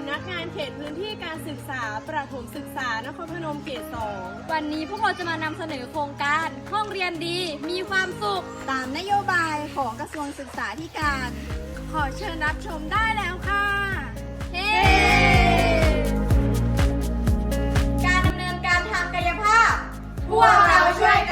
ำนักงานเขตพื้นที่การศึกษาประถมศึกษานครพนมเขตสองวันนี้พวกเราจะมานำเสนอโครงการห้องเรียนดีมีความสุข ตามนโยบายของกระทรวงศึกษาธิการ ขอเชิญรับชมได้แล้วค่ะ เฮ้การดำเนินการทางกายภาพ พวกเราช่วยกัน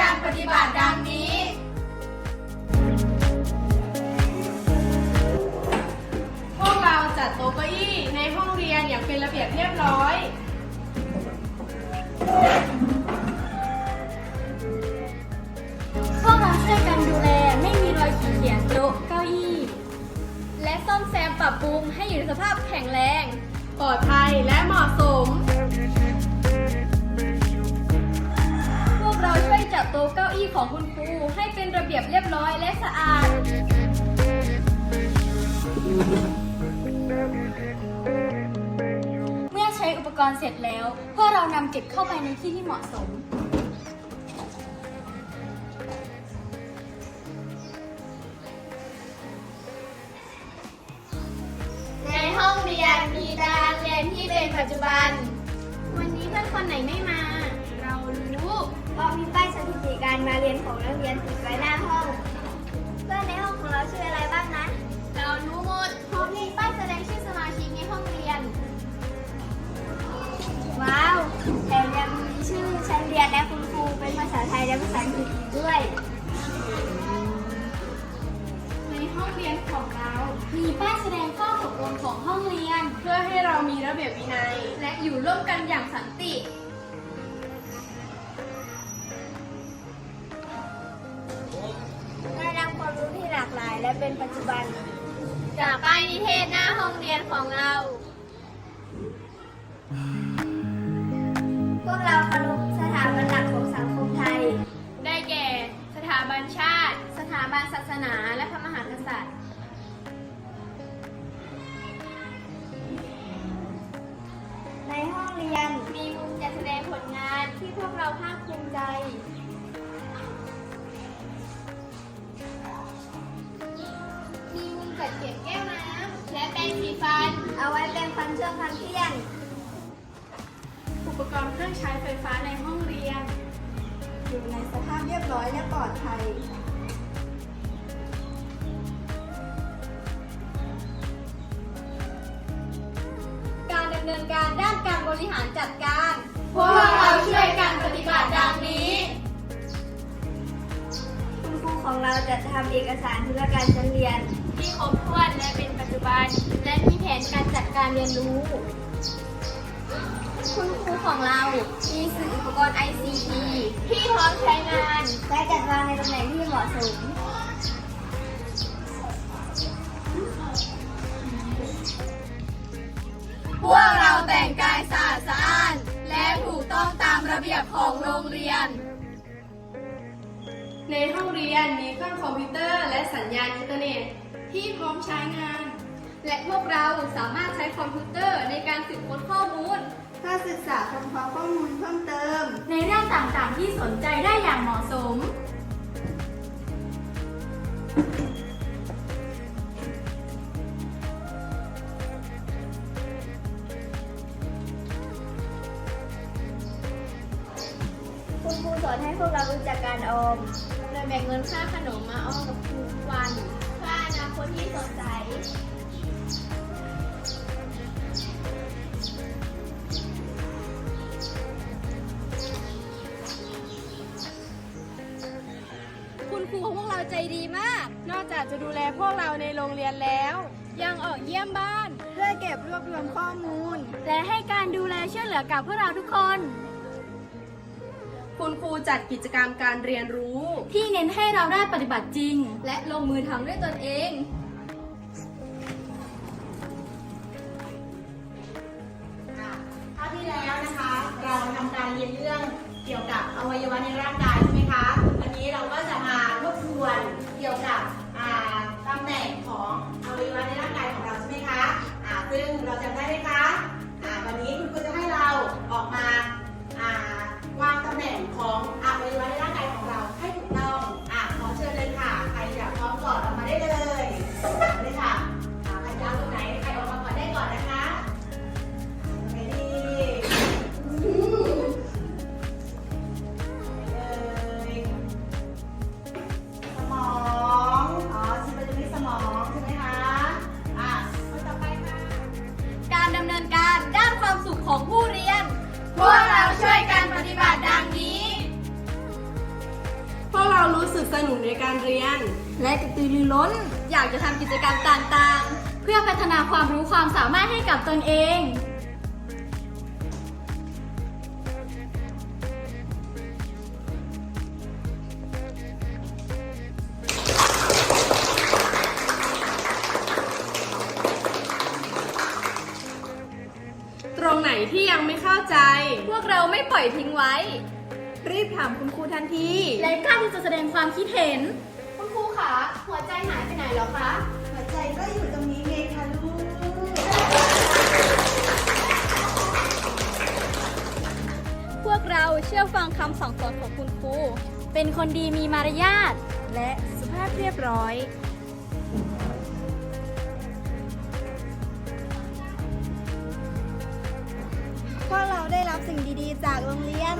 ซ่อมแซมปรับปรุงให้อยู่ในสภาพแข็งแรง ปลอดภัยและเหมาะสม พวกเราช่วยจัดโต๊ะเก้าอี้ของคุณครูให้เป็นระเบียบเรียบร้อยและสะอาด เมื่อใช้อุปกรณ์เสร็จแล้วพวกเรานำเก็บเข้าไปในที่ที่เหมาะสมารางเรียนที่เป็นปัจจุบัน วันนี้เพื่อนคนไหนไม่มา เรารู้เพราะมีป้ายสถิติการมาเรียนของนักเรียนติดไว้หน้าห้อง เพื่อนในห้องของเราชื่ออะไรบ้างนะ เรารู้หมดเพราะมีป้ายแสดงชื่อสมาชิกในห้องเรียน ว้าวแถมยังมีชื่อชั้นเรียนและคุณครูเป็นภาษาไทยและภาษาอังกฤษอีกด้วยในห้องเรียนของเรา มีป้ายแสดงข้อตกลงของห้องเรียน เพื่อให้เรามีระเบียบวินัย และอยู่ร่วมกันอย่างสันติ ได้นำความรู้ที่หลากหลายและเป็นปัจจุบัน จากป้ายนิเทศหน้าห้องเรียนของเรา ดแสดงผลงานที่พวกเราภาคภูมิใจ มีมุมจัดเก็บแก้วน้ำและแปรงสีฟัน เอาไว้เป็นฟันช่วงพักเที่ยง อุปกรณ์เครื่องใช้ไฟฟ้าในห้องเรียน อยู่ในสภาพเรียบร้อยและปลอดภัย การดำเนินการด้านการบริหารจัดการ พวกเราช่วยกันปฏิบัติดังนี้ คุณครูของเราจะทำเอกสารธุรการชั้นเรียน ที่ครบถ้วนและเป็นปัจจุบัน และมีแผนการจัดการเรียนรู้ คุณครูของเรา มีสื่ออุปกรณ์ ICT ที่พร้อมใช้งาน และจัดวางในตำแหน่งที่เหมาะสม ของโรงเรียน ในห้องเรียนมีเครื่องคอมพิวเตอร์ และสัญญาณอินเทอร์เน็ตที่พร้อมใช้งาน และพวกเราสามารถใช้คอมพิวเตอร์ในการสืบค้นข้อมูลเพื่อศึกษาค้นคว้าข้อมูลเพิ่มเติม ในเรื่องต่างๆที่สนใจได้อย่างเหมาะสม ออมโดยแบ่งเงินค่าขนมมาอ้อมกับครูทุกวัน เพื่ออนาคตที่สดใสคุณครูของพวกเราใจดีมาก นอกจากจะดูแลพวกเราในโรงเรียนแล้ว ยังออกเยี่ยมบ้าน เพื่อเก็บรวบรวมข้อมูล และให้การดูแลช่วยเหลือกับพวกเราทุกคน คุณครูจัดกิจกรรมการเรียนรู้ ที่เน้นให้เราได้ปฏิบัติจริง และลงมือทำด้วยตนเอง คราวที่แล้วนะคะ เราทำการเรียนเรื่องเกี่ยวกับอวัยวะในร่างกาย สนุกในการเรียน และกระตือรือร้น อยากจะทำกิจกรรมต่างๆ เพื่อพัฒนาความรู้ความสามารถให้กับตนเอง ตรงไหนที่ยังไม่เข้าใจ พวกเราไม่ปล่อยทิ้งไว้ รีบถามคุณครู ทันทีและกล้าที่จะแสดงความคิดเห็น คุณครูคะหัวใจหายไปไหนเหรอคะหัวใจก็อยู่ตรงนี้ไงคะลูก พวกเราเชื่อฟังคำสั่งสอนของคุณครู เป็นคนดีมีมารยาท และสุภาพเรียบร้อย พวกเราได้รับสิ่งดีๆ จากโรงเรียน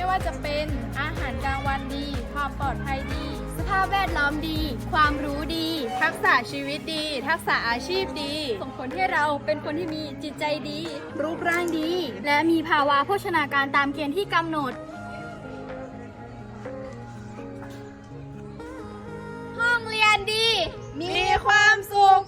ไม่ว่าจะเป็นอาหารกลางวันดี ความปลอดภัยดี สภาพแวดล้อมดี ความรู้ดี ทักษะชีวิตดี ทักษะอาชีพดี ส่งผลให้เราเป็นคนที่มีจิตใจดี รูปร่างดี และมีภาวะโภชนาการตามเกณฑ์ที่กำหนด ห้องเรียนดี มีความสุข